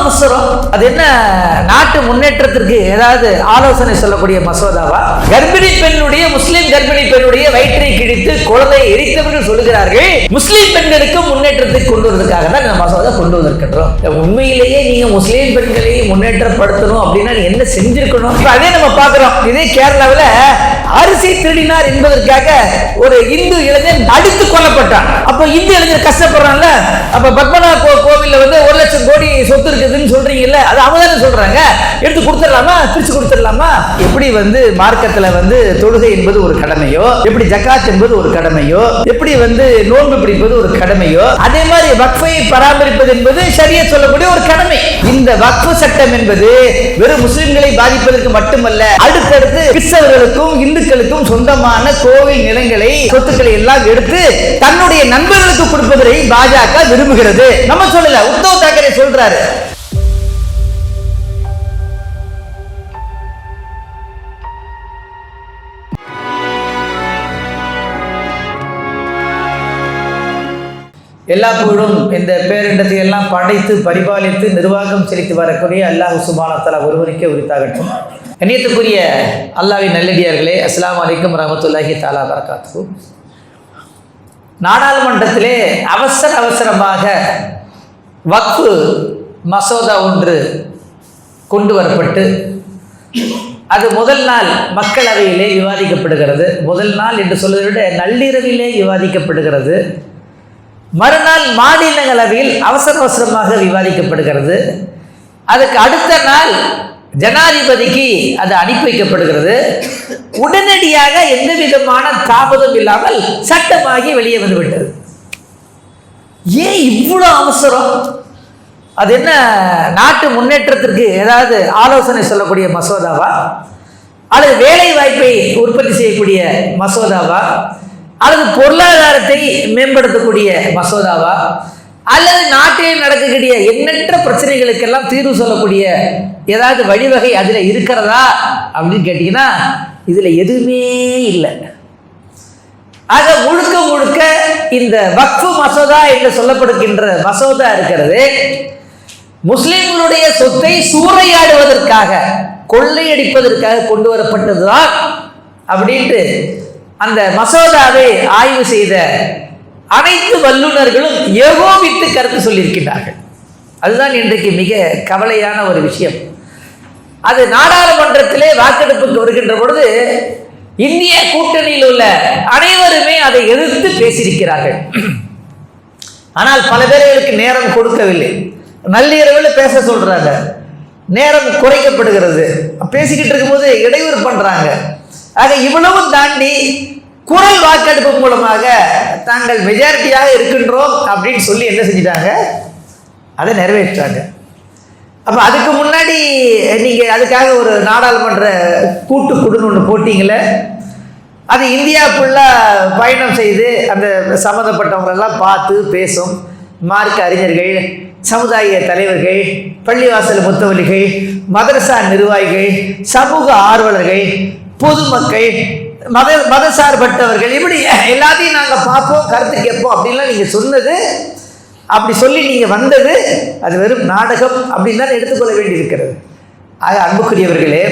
அவசரம். அது என்ன? நாட்டு முன்னேற்றத்திற்கு ஏதாவது ஆலோசனை சொல்லக்கூடிய மசோதாவா? கர்ப்பிணி பெண்ணுடைய முஸ்லிம் கர்ப்பிணி பெண்ணுடைய வயிற்றை கிழித்து குழந்தையை எரித்தவர்கள் சொல்லுகிறார்கள். முஸ்லிம் பெண்களுக்கு முன்னேற்றத்தை கொண்டு வருவதற்காக தான் இந்த மசோதா கொண்டு வந்திருக்கின்றோம். உண்மையிலேயே நீங்க முஸ்லிம் பெண்களை முன்னேற்றப்படுத்தணும் அப்படின்னா என்ன செஞ்சிருக்கணும்? அதே நம்ம பார்க்கிறோம். இதே கேரளாவில் அரிசி திருடினார் என்பதற்காக ஒரு இந்து இளைஞன் அடித்து கொல்லப்பட்டான். அப்ப இந்து இளைஞர் கஷ்டப்படுறான்ல. அப்ப பத்மநாப கோவில்ல வந்து ஒரு லட்சம் கோடி சொத்து இருக்கு. இருக்குதுன்னு சொல்றீங்கல்ல அது அவங்க தானே சொல்றாங்க. எடுத்து கொடுத்துடலாமா? பிரிச்சு கொடுத்துடலாமா? எப்படி வந்து மார்க்கத்துல வந்து தொழுகை என்பது ஒரு கடமையோ எப்படி ஜக்காத் என்பது ஒரு கடமையோ எப்படி வந்து நோன்பு பிடிப்பது ஒரு கடமையோ அதே மாதிரி வக்ஃபை பராமரிப்பது என்பது சரியா சொல்லக்கூடிய ஒரு கடமை. இந்த வக்ஃபு சட்டம் என்பது வெறும் முஸ்லிம்களை பாதிப்பதற்கு மட்டுமல்ல அடுத்தடுத்து கிறிஸ்தவர்களுக்கும் இந்துக்களுக்கும் சொந்தமான கோவில் நிலங்களை சொத்துக்களை எல்லாம் எடுத்து தன்னுடைய நண்பர்களுக்கு கொடுப்பதை பாஜக விரும்புகிறது. நம்ம சொல்லல உத்தவ் தாக்கரே சொல்றாரு. எல்லா புகழும் இந்த பேரிண்டத்தை எல்லாம் படைத்து பரிபாலித்து நிர்வாகம் செலுத்தி வரக்கூடிய அல்லாஹ் சுபானத்தலா ஒருவருக்கே உரித்தாகட்டும். கண்ணியத்துக்குரிய அல்லாவின் நல்லடியார்களே அஸ்லாம் அலைக்கும் ரஹமத்துல்லாஹி தாலா வரகாத்து நாடாளுமன்றத்திலே அவசர அவசரமாக வக்ஃபு மசோதா ஒன்று கொண்டு வரப்பட்டு அது முதல் நாள் மக்களவையிலே விவாதிக்கப்படுகிறது. முதல் நாள் என்று சொல்வதை விட நள்ளிரவிலே விவாதிக்கப்படுகிறது. மறுநாள் மாநிலங்களவையில் அவசர அவசரமாக விவாதிக்கப்படுகிறது. அதுக்கு அடுத்த நாள் ஜனாதிபதிக்கு அது அனுப்பி வைக்கப்படுகிறது. உடனடியாக எந்த விதமான தாமதம் இல்லாமல் சட்டமாகி வெளியே வந்துவிட்டது. ஏன் இவ்வளோ அவசரம்? அது என்ன நாட்டு முன்னேற்றத்திற்கு ஏதாவது ஆலோசனை சொல்லக்கூடிய மசோதாவா? அல்லது வேலை வாய்ப்பை உற்பத்தி செய்யக்கூடிய மசோதாவா? அல்லது பொருளாதாரத்தை மேம்படுத்தக்கூடிய மசோதாவா? அல்லது நாட்டில் நடக்கக்கூடிய எண்ணற்ற பிரச்சனைகளுக்கெல்லாம் தீர்வு சொல்லக்கூடிய ஏதாவது வழிவகை அதில் இருக்கிறதா? அப்படின்னு கேட்டிங்கன்னா இதில் எதுவுமே இல்லை. ஆக முழுக்க முழுக்க இந்த வக்ஃபு மசோதா என்று சொல்லப்படுகின்ற மசோதா இருக்கிறது. முஸ்லிம்களுடைய சொத்தை சூறையாடுவதற்காக கொள்ளையடிப்பதற்காக கொண்டு வரப்பட்டதுதான் அப்படின்ட்டு அந்த மசோதாவை ஆய்வு செய்த அனைத்து வல்லுநர்களும் ஏகோபித்து கருத்து சொல்லியிருக்கிறார்கள் அதுதான் இன்றைக்கு மிக கவலையான ஒரு விஷயம். அது நாடாளுமன்றத்திலே வாக்கெடுப்புக்கு வருகின்ற பொழுது இந்திய கூட்டணியில் உள்ள அனைவருமே அதை எதிர்த்து பேசியிருக்கிறார்கள். ஆனால் பல பேர்களுக்கு நேரம் கொடுக்கவில்லை. நள்ளிரவில் பேச சொல்றாங்க. நேரம் குறைக்கப்படுகிறது. பேசிக்கிட்டு இருக்கும்போது இடையூறு பண்ணுறாங்க ஆக இவ்வளவும் தாண்டி குரல் வாக்கெடுப்பு மூலமாக தாங்கள் மெஜாரிட்டியாக இருக்கின்றோம் அப்படின்னு சொல்லி என்ன செஞ்சிட்டாங்க? அதை நிறைவேற்றாங்க அப்போ அதுக்கு முன்னாடி நீங்கள் அதுக்காக ஒரு நாடாளுமன்ற கூட்டுக்குழுன்னு ஒன்று போட்டிங்களே அது இந்தியா ஃபுல்லாக பயணம் செய்து அந்த சம்மந்தப்பட்டவங்களெல்லாம் பார்த்து பேசும். மார்க்க அறிஞர்கள் சமுதாய தலைவர்கள் பள்ளிவாசல் முத்தவலிகள் மதரசா நிர்வாகிகள் சமூக ஆர்வலர்கள் பொதுமக்கள் மத மதசார்பட்டவர்கள் இப்படி எல்லாத்தையும் நாங்கள் பார்ப்போம் கருத்து கேட்போம் அப்படின்லாம் நீங்கள் சொன்னது அப்படி சொல்லி நீங்கள் வந்தது அது வெறும் நாடகம் அப்படின்னு தான் எடுத்துக்கொள்ள வேண்டியிருக்கிறது. ஆக அன்புக்குரியவர்களே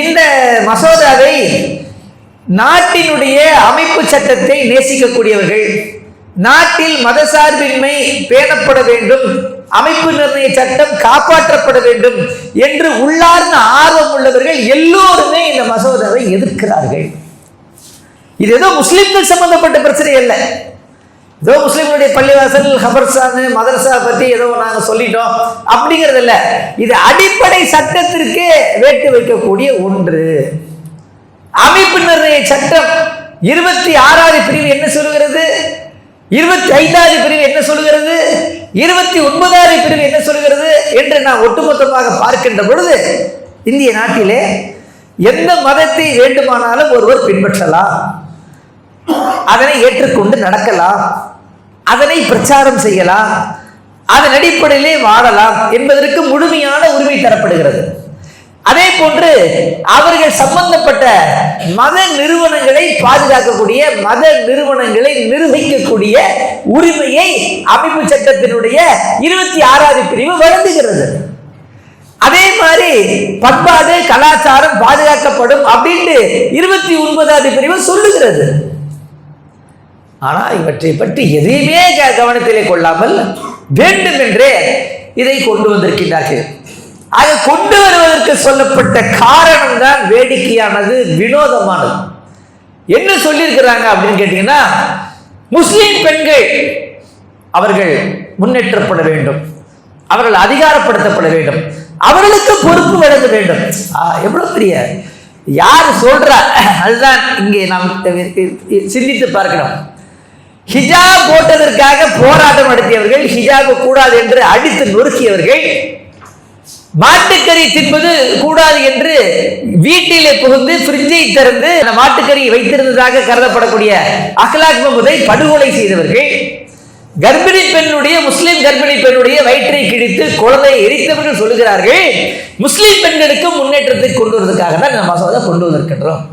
இந்த மசோதாவை நாட்டினுடைய அமைப்பு சட்டத்தை நேசிக்கக்கூடியவர்கள் நாட்டில் மதசார்பின்மை பேணப்பட வேண்டும் அமைப்பு நிர்ணய சட்டம் காப்பாற்றப்பட வேண்டும் என்று உள்ளார்ந்த ஆர்வம் உள்ளவர்கள் எல்லோருமே இந்த மசோதாவை எதிர்க்கிறார்கள். இது ஏதோ முஸ்லிம்கள் சம்பந்தப்பட்ட பிரச்சனை அல்ல. ஏதோ முஸ்லிம்களுடைய பள்ளிவாசல் ஹபர்சான் மதரசா பற்றி ஏதோ நாங்கள் சொல்லிட்டோம். அப்படிங்கிறது இல்லை. இது அடிப்படை சட்டத்திற்கே வேட்டு வைக்கக்கூடிய ஒன்று. அமைப்பு நிர்ணய சட்டம் இருபத்தி ஆறாவது பிரிவு என்ன சொல்லுகிறது? இருபத்தி ஐந்தாவது பிரிவு என்ன சொல்லுகிறது? இருபத்தி ஒன்பதாவது பிரிவு என்ன சொல்கிறது என்று நான் ஒட்டுமொத்தமாக பார்க்கின்ற பொழுது இந்திய நாட்டிலே எந்த மதத்தை வேண்டுமானாலும் ஒருவர் பின்பற்றலாம். அதனை ஏற்றுக்கொண்டு நடக்கலாம். அதனை பிரச்சாரம் செய்யலாம். அதன் அடிப்படையிலே வாழலாம் என்பதற்கு முழுமையான உரிமை தரப்படுகிறது. அதே போன்று அவர்கள் சம்பந்தப்பட்ட மத நிறுவனங்களை பாதுகாக்கக்கூடிய மத நிறுவனங்களை நிர்வகிக்கக்கூடிய உரிமையை அமைப்பு சட்டத்தினுடைய இருபத்தி ஆறாவது பிரிவு வருந்துகிறது அதே மாதிரி பண்பாடு கலாச்சாரம் பாதுகாக்கப்படும் அப்படின்ட்டு இருபத்தி ஒன்பதாவது பிரிவு சொல்லுகிறது. ஆனால் இவற்றை பற்றி எதையுமே கவனத்திலே கொள்ளாமல் வேண்டுமென்றே இதை கொண்டு வந்திருக்கிறார்கள் அதை கொண்டு வருவதற்கு சொல்லப்பட்ட காரணம் தான் வேடிக்கையானது வினோதமானது. என்ன சொல்லியிருக்கிறாங்க அப்படின்னு கேட்டீங்கன்னா முஸ்லீம் பெண்கள் அவர்கள் முன்னேற்றப்பட வேண்டும். அவர்கள் அதிகாரப்படுத்தப்பட வேண்டும். அவர்களுக்கு பொறுப்பு வழங்க வேண்டும். எவ்வளவு பெரிய யார் சொல்றா? அதுதான் இங்கே நாம் சிந்தித்து பார்க்கணும். ஹிஜாப் போட்டதற்காக போராட்டம் நடத்தியவர்கள் ஹிஜாப் கூடாது என்று அடித்து நொறுக்கியவர்கள் மாட்டுக்கறி தின்பது கூடாது என்று வீட்டிலே புகுந்து பிரிட்ஜை திறந்து அந்த மாட்டுக்கறி வைத்திருந்ததாக கருதப்படக்கூடிய அஹ்லாக் மஹமூதை படுகொலை செய்தவர்கள். கர்ப்பிணி பெண்ணுடைய முஸ்லிம் கர்ப்பிணி பெண்ணுடைய வயிற்றை கிழித்து குழந்தையை எரித்தவர்கள் சொல்லுகிறார்கள். முஸ்லிம் பெண்களுக்கு முன்னேற்றத்தை கொண்டு வருவதற்காக தான் இந்த மசோதா கொண்டு வந்திருக்கின்றோம்.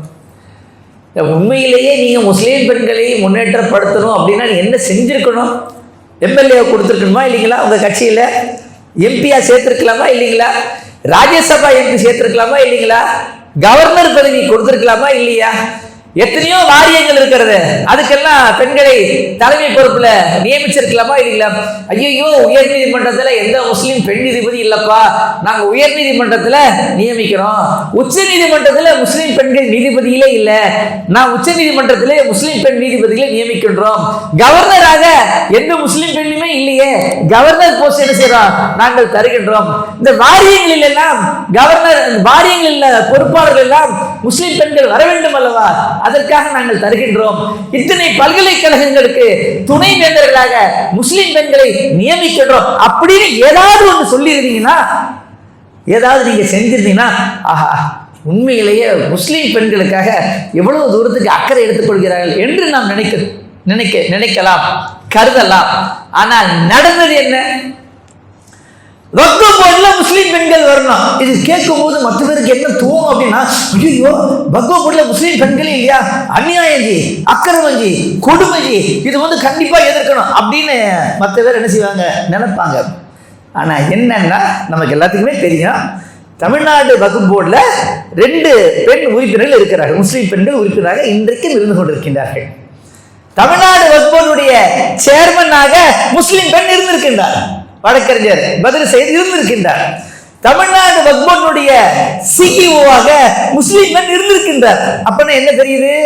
உண்மையிலேயே நீங்கள் முஸ்லீம் பெண்களை முன்னேற்றப்படுத்தணும் அப்படின்னா நீ என்ன செஞ்சுருக்கணும்? எம்எல்ஏ கொடுத்துருக்கணுமா இல்லைங்களா? உங்கள் கட்சியில்? எம்பியா சேர்த்துருக்கலாமா இல்லைங்களா? ராஜ்யசபா எம்பி சேர்த்திருக்கலாமா இல்லைங்களா? கவர்னர் பதவி கொடுத்துருக்கலாமா இல்லையா? எத்தனையோ வாரியங்கள் இருக்கிறது. அதுக்கெல்லாம் பெண்களை தலைமை பொறுப்புல நியமிச்சிருக்கலாமா இல்லைங்களா? ஐயோ உயர் நீதிமன்றத்துல எந்த முஸ்லீம் பெண் நீதிபதி இல்லப்பா? நாங்க உயர் நீதிமன்றத்துல நியமிக்கிறோம். உச்ச நீதிமன்றத்துல முஸ்லீம் பெண்கள் நீதிபதியிலே இல்ல. நான் உச்ச நீதிமன்றத்திலே முஸ்லீம் பெண் நீதிபதிகளை நியமிக்கின்றோம். கவர்னராக எந்த முஸ்லீம் பெண்ணுமே இல்லையே. கவர்னர் போஸ்ட் என்ன நாங்கள் தருகின்றோம். இந்த வாரியங்களில் எல்லாம் கவர்னர் வாரியங்களில் பொறுப்பாளர்கள் எல்லாம் முஸ்லிம் பெண்கள் வர வேண்டும் அல்லவா? அதற்காக நாங்கள் தருகின்றோம். இத்தனை பல்கலைக்கழகங்களுக்கு துணை வேந்தர்களாக முஸ்லிம் பெண்களை நியமிக்கின்றோம். அப்படின்னு ஏதாவது ஒன்று சொல்லியிருந்தீங்கன்னா ஏதாவது நீங்க செஞ்சிருந்தீங்கன்னா ஆஹா உண்மையிலேயே முஸ்லீம் பெண்களுக்காக எவ்வளவு தூரத்துக்கு அக்கறை எடுத்துக்கொள்கிறார்கள் என்று நாம் நினைக்கிறோம். நினைக்க நினைக்கலாம் கருதலாம். ஆனால் நடந்தது என்ன? வக்கு போர்டுல முஸ்லீம் பெண்கள் வரணும். இது கேட்கும் போது மற்ற பேருக்கு என்ன தோணும் அப்படின்னா ஐயோ வக்கு போர்டுல முஸ்லீம் பெண்களே இல்லையா? அநியாயம் ஜி அக்கிரமம் இது வந்து கண்டிப்பாக எதிர்க்கணும் அப்படின்னு மற்ற பேர் என்ன செய்வாங்க? நினைப்பாங்க. ஆனால் என்னன்னா நமக்கு எல்லாத்துக்குமே தெரியும். தமிழ்நாடு வகுப்பு போர்டில் ரெண்டு பெண் உறுப்பினர்கள் இருக்கிறார்கள். முஸ்லீம் பெண்கள் உறுப்பினராக இன்றைக்கும் இருந்து கொண்டிருக்கின்றார்கள். தமிழ்நாடு வக்போர்டுடைய சேர்மனாக முஸ்லிம் பெண் இருந்திருக்கின்றார். வழக்கறிஞர் பதில் செய்து இருந்திருக்கின்றார். தமிழ்நாடு வக்போர்டுடைய சிஇஓவாக முஸ்லிம் பெண் இருந்திருக்கின்றார். அப்பனா என்ன தெரியுது?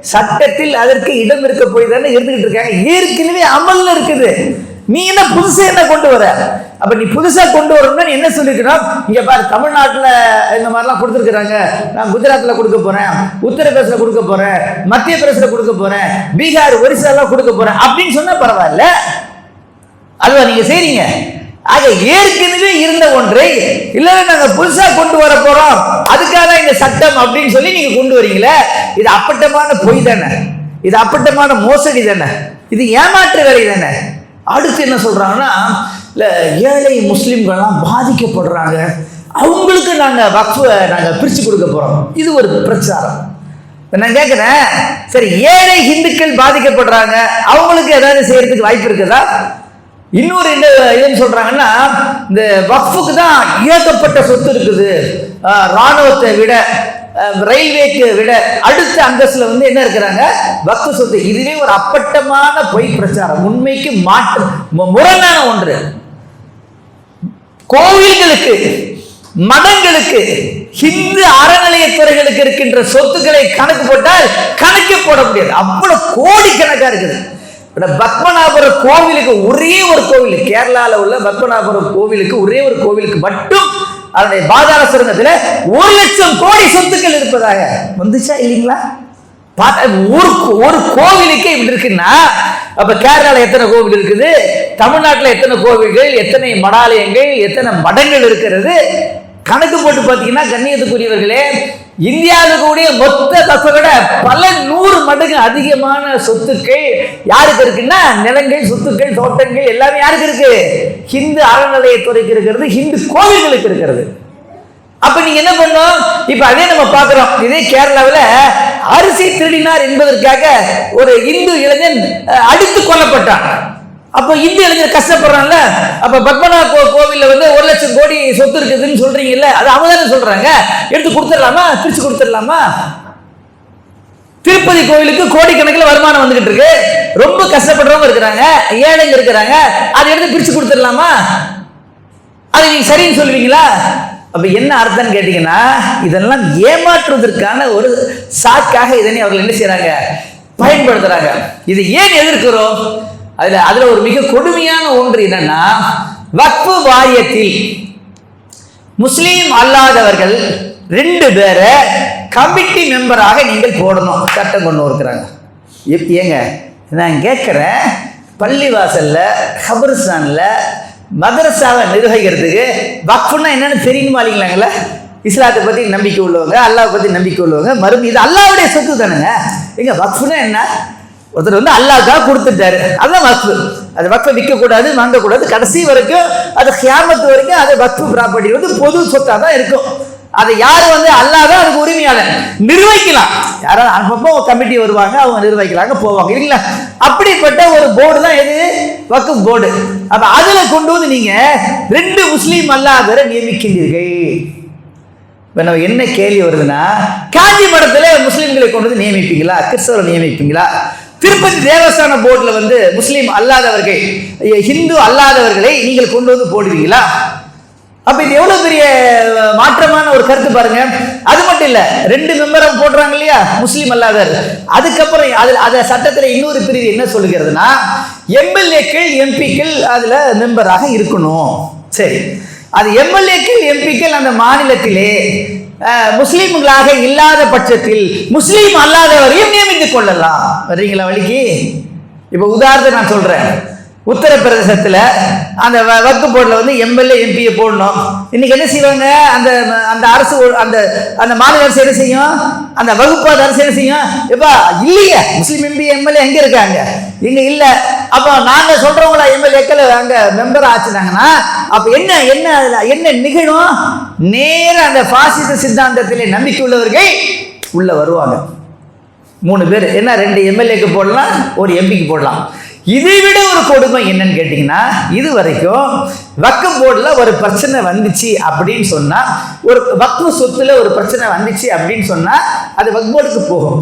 சட்டத்தில் அதற்கு இடம் இருக்க போய் தானே இருந்துகிட்டு இருக்காங்க. ஏற்கனவே அமல்ல இருக்குது. நீ என்ன புதுசு என்ன கொண்டு வர? அப்ப நீ புதுசா கொண்டு வரணும்னா நீ என்ன சொல்லிருக்கணும்? இங்க பாரு தமிழ்நாட்டுல இந்த மாதிரிலாம் கொடுத்துருக்காங்க நான் குஜராத்ல கொடுக்க போறேன். உத்தரப்பிரதேசல கொடுக்க போறேன். மத்திய பிரதேசல கொடுக்க போறேன். பீகார் ஒரிசால கொடுக்க போறேன். அப்படின்னு சொன்னா பரவாயில்ல. அதுவா நீங்க செய்றீங்க. ஆக ஏற்கனவே இருந்த ஒன்றை இல்லை நாங்க புதுசா கொண்டு வர போறோம். அதுக்காக இந்த சட்டம் அப்படின்னு சொல்லி நீங்க கொண்டு வரீங்களே. இது அப்பட்டமான பொய் தானே. இது அப்பட்டமான மோசடி தானே. இது ஏமாற்று வேலை தானே. அடுத்து என்ன சொல்றாங்கன்னா இல்லை ஏழை முஸ்லீம்கள்லாம் பாதிக்கப்படுறாங்க. அவங்களுக்கு நாங்கள் வக்ஃபை நாங்கள் பிரித்து கொடுக்க போகிறோம் இது ஒரு பிரச்சாரம். நான் கேட்குறேன் சரி ஏழை இந்துக்கள் பாதிக்கப்படுறாங்க. அவங்களுக்கு ஏதாவது செய்யறதுக்கு வாய்ப்பு இருக்குதா? இன்னொரு என்ன இதுன்னு சொல்கிறாங்கன்னா இந்த வக்ஃபுக்கு தான் ஏகப்பட்ட சொத்து இருக்குது. இராணுவத்தை ராணுவத்தை விட ரயில்வேக்கு விட அடுத்த அந்தஸ்தில் வந்து என்ன இருக்கிறாங்க? வக்ஃபு சொத்து. இதுவே ஒரு அப்பட்டமான பொய் பிரச்சாரம். உண்மைக்கு மாற்று முரணான ஒன்று. கோவில்களுக்கு மதங்களுக்கு ஹிந்து அறநிலையத்துறைகளுக்கு இருக்கின்ற சொத்துக்களை கணக்கு போட்டால் கணக்கே போட முடியாது. அவ்வளவு கோடிக்கணக்காக இருக்குது. பத்மநாபுரம் கோவிலுக்கு ஒரே ஒரு கோவில் கேரளால உள்ள பத்மநாபுரம் கோவிலுக்கு ஒரே ஒரு கோவிலுக்கு மட்டும் அதனுடைய பாதாள சுரங்கத்துல ஒரு லட்சம் கோடி சொத்துக்கள் இருப்பதாக. வந்துச்சா இல்லைங்களா? ஒரு ஒரு கோவிலுக்கே இப்படி இருக்குன்னா அப்ப கேரளால எத்தனை கோவில் இருக்குது? தமிழ்நாட்டில் எத்தனை கோவில்கள்? எத்தனை மடாலயங்கள்? எத்தனை மடங்கள் இருக்கிறது? கணக்கு போட்டு பார்த்தீங்கன்னா கண்ணியத்துக்குரியவர்களே இந்தியாவுக்கு கூடிய மொத்த தொகை விட பல நூறு மடங்கு அதிகமான சொத்துக்கள் யாருக்கு இருக்குன்னா நிலங்கள் சொத்துக்கள் தோட்டங்கள் எல்லாமே யாருக்கு இருக்கு? ஹிந்து அறநிலையத்துறைக்கு இருக்கிறது ஹிந்து கோவில்களுக்கு இருக்கிறது. அப்ப நீங்க என்ன பண்ணோம் இப்ப அதே நம்ம பார்க்குறோம். இதே கேரளாவில் அரிசி திருடினார் என்பதற்காக ஒரு இந்து இளைஞன் அடித்து கொல்லப்பட்டான். அப்போ இந்து இளைஞர் கஷ்டப்படுறான்ல? அப்ப பத்மநாப கோ கோவிலில் வந்து ஒரு லட்சம் கோடி சொத்து இருக்குதுன்னு சொல்றீங்கல்ல? அது அவங்க தானே சொல்றாங்க. எடுத்து கொடுத்துடலாமா? பிரிச்சு கொடுத்துடலாமா? திருப்பதி கோவிலுக்கு கோடிக்கணக்கில் வருமானம் வந்துகிட்டு இருக்கு. ரொம்ப கஷ்டப்படுறவங்க இருக்கிறாங்க. ஏழைங்க இருக்கிறாங்க. அதை எடுத்து பிரிச்சு கொடுத்துடலாமா? அதை நீங்க சரின்னு சொல்லுவீங்களா? அப்போ என்ன அர்த்தம்னு கேட்டிங்கன்னா இதெல்லாம் ஏமாற்றுவதற்கான ஒரு சாக்காக இதனை அவர்கள் என்ன செய்கிறாங்க பயன்படுத்துகிறாங்க இதை ஏன் எதிர்க்கிறோம்? அதில் அதில் ஒரு மிக கொடுமையான ஒன்று என்னன்னா வக்ஃபு வாரியத்தில் முஸ்லீம் அல்லாதவர்கள் ரெண்டு பேரை கமிட்டி மெம்பராக நீங்கள் போடணும். சட்டம் கொண்டு இருக்கிறாங்க எப்- ஏங்க நான் கேட்குறேன் பள்ளிவாசலில் கபர்ஸ்தானில் மதரசாவை நிர்வகிக்கிறதுக்கு வக்ஃபுன்னா என்னன்னு தெரியுமா இல்லைங்களாங்களே இஸ்லாத்தை பற்றி நம்பிக்கை உள்ளவங்க அல்லாவை பற்றி நம்பிக்கை உள்ளவங்க மறுபடியும் இது அல்லாவுடைய சொத்து தானுங்க? எங்க வக்ஃபுனா என்ன? ஒருத்தர் வந்து அல்லாவுக்காக கொடுத்துட்டாரு. அதுதான் வக்ஃபு. அது வக்ஃபை விற்கக்கூடாது வாங்கக்கூடாது. கடைசி வரைக்கும் அது ஹியாமத்து வரைக்கும் அது வக்ஃபு ப்ராப்பர்ட்டி வந்து பொது சொத்தாக தான் இருக்கும். அதை யார் வந்து அல்லாதான் அதுக்கு நிர்வகிக்கலாம். யாராவது அப்பப்போ கமிட்டி வருவாங்க அவங்க நிர்வகிக்கலாங்க போவாங்க இல்லைங்களா? அப்படிப்பட்ட ஒரு போர்டு தான் எது? வக்ஃப் போர்டு அப்ப அதுல கொண்டு வந்து நீங்க ரெண்டு முஸ்லீம் அல்லாதவரை நியமிக்கின்றீர்கள். இப்போ நம்ம என்ன கேள்வி வருதுன்னா காஞ்சி மடத்துல முஸ்லீம்களை கொண்டு வந்து நியமிப்பீங்களா? கிறிஸ்தவரை நியமிப்பீங்களா? திருப்பதி தேவஸ்தான போர்டில் வந்து முஸ்லீம் அல்லாதவர்கள் ஹிந்து அல்லாதவர்களை நீங்கள் கொண்டு வந்து போடுவீங்களா? அப்ப இது எவ்வளவு பெரிய மாற்றமான ஒரு கருத்து பாருங்க. அது மட்டும் இல்ல ரெண்டு மெம்பரை போடுறாங்க இல்லையா? முஸ்லீம் அல்லாதர் அதுக்கப்புறம் அதில் அத சட்டத்தில் இன்னொரு பிரிவு என்ன சொல்லுகிறதுனா எம்எல்ஏக்கள் எம்பிக்கள் அதுல மெம்பராக இருக்கணும். சரி. அது எம்எல்ஏக்கள் எம்பிக்கள் அந்த மாநிலத்திலே முஸ்லீம்களாக இல்லாத பட்சத்தில் முஸ்லீம் அல்லாதவரையும் நியமித்துக் கொள்ளலாம். வர்றீங்களா வழிக்கு? இப்போ உதாரணத்தை நான் சொல்றேன். உத்தரப்பிரதேசத்தில் அந்த வ- வக்கு போர்டில் வந்து எம்எல்ஏ எம்பியை போடணும். இன்றைக்கி என்ன செய்வாங்க? அந்த அந்த அரசு அந்த அந்த மாநில அரசு என்ன செய்யும்? அந்த வகுப்பாத அரசு என்ன செய்யும்? எப்பா இல்லையே. முஸ்லீம் எம்பி எம்எல்ஏ எங்கே இருக்காங்க? இங்கே இல்லை. அப்போ நாங்கள் சொல்கிறவங்களா எம்எல்ஏக்கள் அங்கே மெம்பர் ஆச்சுனாங்கன்னா அப்போ என்ன என்ன அதில் என்ன நிகழும்? நேர அந்த பாசிச சித்தாந்தத்திலே நம்பிக்கை உள்ளவர்கள் உள்ளே வருவாங்க. மூணு பேர். என்ன ரெண்டு எம்எல்ஏக்கு போடலாம் ஒரு எம்பிக்கு போடலாம். இதை விட ஒரு கொடுமை என்னன்னு கேட்டிங்கன்னா இது வரைக்கும் வக்கு போர்டில் ஒரு பிரச்சனை வந்துச்சு அப்படின்னு சொன்னால் ஒரு வக்கு சொத்துல ஒரு பிரச்சனை வந்துச்சு அப்படின்னு சொன்னால் அது வக்கு போர்டுக்கு போகும்.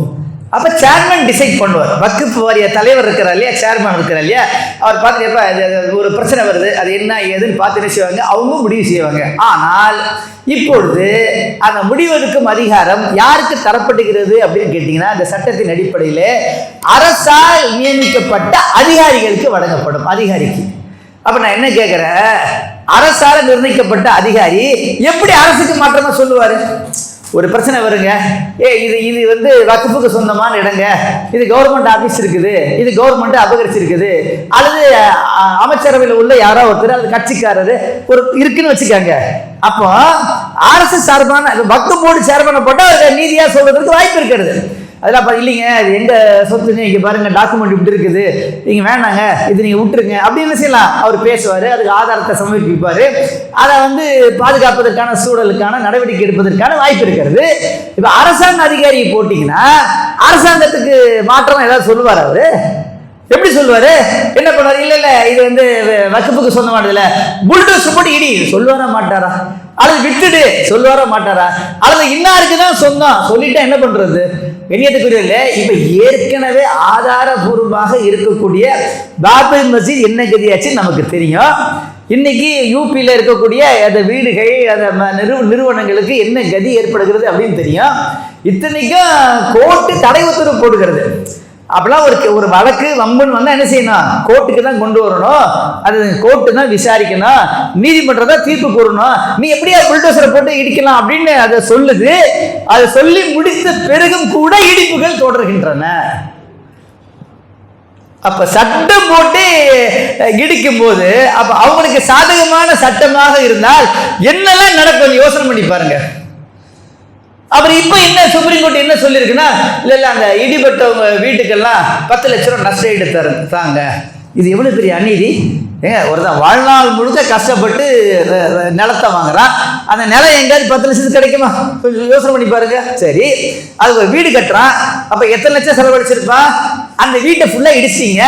அப்போ சேர்மன் டிசைட் பண்ணுவார். வக்குப்பு வாரிய தலைவர் இருக்கிறார் இல்லையா? சேர்மன் இருக்கிறார் இல்லையா? அவர் பார்த்துட்டு அது ஒரு பிரச்சனை வருது. அது என்ன ஏதுன்னு பார்த்து என்ன செய்வாங்க. அவங்க முடிவு செய்வாங்க. ஆனால் இப்பொழுது அந்த முடிவெடுக்கும் அதிகாரம் யாருக்கு தரப்படுகிறது அப்படின்னு கேட்டிங்கன்னா அந்த சட்டத்தின் அடிப்படையில் அரசால் நியமிக்கப்பட்ட அதிகாரிகளுக்கு வழங்கப்படும் அதிகாரிக்கு. அப்போ நான் என்ன கேட்குறேன் அரசால் நிர்ணயிக்கப்பட்ட அதிகாரி எப்படி அரசுக்கு மாற்றமாக சொல்லுவார்? ஒரு பிரச்சனை வருங்க. ஏ இது இது வந்து வகுப்புக்கு சொந்தமான இடங்க. இது கவர்மெண்ட் ஆஃபீஸ் இருக்குது. இது கவர்மெண்ட் அபகரிச்சிருக்குது. அல்லது அமைச்சரவையில் உள்ள யாரோ ஒருத்தர் அது கட்சிக்காரர் ஒரு இருக்குன்னு வச்சுக்காங்க. அப்போ அரசு சார்பான வக்கு போர்டு சேர்மனை போட்டால் நீதியாக நீதியா சொல்றதுக்கு வாய்ப்பு இருக்கிறது. அதெல்லாம் அப்போ இல்லைங்க அது எங்கள் சொத்துங்க இங்க பாருங்கள் டாக்குமெண்ட் இப்படி இருக்குது. நீங்கள் வேணாங்க இது நீங்கள் விட்டுருங்க. அப்படின்னு செய்யலாம்? அவர் பேசுவார் அதுக்கு ஆதாரத்தை சமர்ப்பிப்பார். அதை வந்து பாதுகாப்பதற்கான சூழலுக்கான நடவடிக்கை எடுப்பதற்கான வாய்ப்பு இருக்கிறது. இப்போ அரசாங்க அதிகாரியை போட்டிங்கன்னா அரசாங்கத்துக்கு மாற்றம் ஏதாவது சொல்லுவார் அவர்? எப்படி சொல்லுவாரு? என்ன பண்ணுவாரு? இல்ல இல்ல இது வந்து வக்குப்புக்கு சொந்தமானது இல்ல. புல்டோஸ் போட்டு இடி. சொல்லுவாரா மாட்டாரா? அல்லது விட்டுடு சொல்லுவாரா மாட்டாரா? அல்லது இன்னாருக்கு தான் சொந்தம்? சொல்லிட்டா என்ன பண்றது? கண்ணியத்துக்குரியல இப்ப ஏற்கனவே ஆதாரபூர்வமாக இருக்கக்கூடிய பாபர் மசீத் என்ன கதியாச்சு நமக்கு தெரியும். இன்னைக்கு யூபியில் இருக்கக்கூடிய அந்த வீடுகள் அந்த நிறுவ நிறுவனங்களுக்கு என்ன கதி ஏற்படுகிறது அப்படின்னு தெரியும். இத்தனைக்கும் கோர்ட்டு தடை உத்தரவு போடுகிறது. அப்பெல்லாம் ஒரு ஒரு வழக்கு வம்புன்னு வந்தால் என்ன செய்யணும்? கோர்ட்டுக்கு தான் கொண்டு வரணும். அது கோர்ட்டு தான் விசாரிக்கணும். நீதிமன்றம் தான் தீர்ப்பு கூறணும். நீ எப்படியா புல்டோசரை போட்டு இடிக்கலாம் அப்படின்னு அதை சொல்லுது. அதை சொல்லி முடித்த பிறகும் கூட இடிப்புகள் தொடர்கின்றன. அப்ப சட்டம் போட்டு இடிக்கும் போது அப்ப அவங்களுக்கு சாதகமான சட்டமாக இருந்தால் என்னெல்லாம் நடக்கும் யோசனை பண்ணி பாருங்க. அப்புறம் இப்போ என்ன சுப்ரீம் கோர்ட் என்ன சொல்லியிருக்குன்னா இல்லை இல்லை அந்த இடிபட்டவங்க வீட்டுக்கெல்லாம் பத்து லட்ச ரூபா நஷ்டஈடு தர தாங்க. இது எவ்வளோ பெரிய அநீதி? ஏங்க ஒருத்தன் வாழ்நாள் முழுக்க கஷ்டப்பட்டு நிலத்தை வாங்குறான். அந்த நிலம் எங்கேயாவது பத்து லட்சத்துக்கு கிடைக்குமா? கொஞ்சம் யோசனை பண்ணி பாருங்க. சரி அது ஒரு வீடு கட்டுறான். அப்போ எத்தனை லட்சம் செலவழிச்சிருப்பான் அந்த வீட்டை ஃபுல்லாக இடிச்சிங்க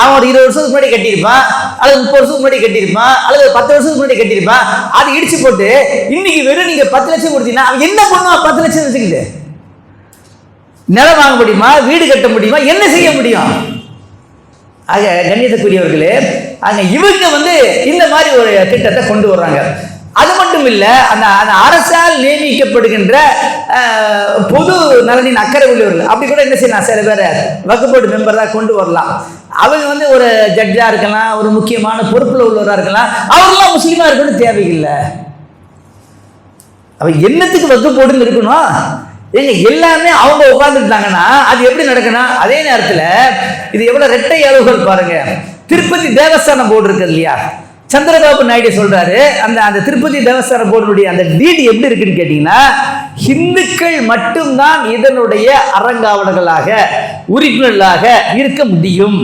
அவன் ஒரு இருபது வருஷத்துக்கு முன்னாடி கட்டியிருப்பான் அல்லது முப்பது வருஷத்துக்கு முன்னாடி கட்டியிருப்பான் அல்லது பத்து வருஷத்துக்கு முன்னாடி கட்டியிருப்பான். அது இடிச்சு போட்டு இன்னைக்கு வெறும் நீங்கள் பத்து லட்சம் கொடுத்தீங்கன்னா அவன் என்ன பண்ணுவான் பத்து லட்சம் வச்சுக்கிட்டு? நிலம் வாங்க முடியுமா? வீடு கட்ட முடியுமா? என்ன செய்ய முடியும்? ஆக கண்ணியத்துக்குரியவர்களே ஆக இவங்க வந்து இந்த மாதிரி ஒரு திட்டத்தை கொண்டு வர்றாங்க. அது மட்டும் இல்லை அந்த அந்த அரசால் நியமிக்கப்படுகின்ற பொது நலனின் அக்கறை உள்ளவர்கள். அப்படி கூட என்ன செய்யலாம்? சில பேர் வகுப்போர்டு மெம்பராக கொண்டு வரலாம். அவங்க வந்து ஒரு ஜட்ஜாக இருக்கலாம் ஒரு முக்கியமான பொறுப்பில் உள்ளவராக இருக்கலாம். அவர்களாம் முஸ்லீமாக இருக்கணும் தேவையில்லை. அவ என்னத்துக்கு வகுப்போடுன்னு இருக்கணும்? ஏங்க எல்லாமே அவங்க உட்காந்துட்டாங்கன்னா அது எப்படி நடக்கணும்? அதே நேரத்தில் இது எவ்வளோ ரெட்டை அளவுகள் பாருங்கள் திருப்பதி தேவஸ்தானம் போர்டு இருக்கு இல்லையா? சந்திரபாபு நாயுடு சொல்றாரு அந்த அந்த திருப்பதி தேவஸ்தான போர்டுடைய அந்த டீடு எப்படி இருக்குன்னு கேட்டீங்கன்னா ஹிந்துக்கள் மட்டும்தான் இதனுடைய அறங்காவலர்களாக உறுப்பினர்களாக இருக்க முடியும்.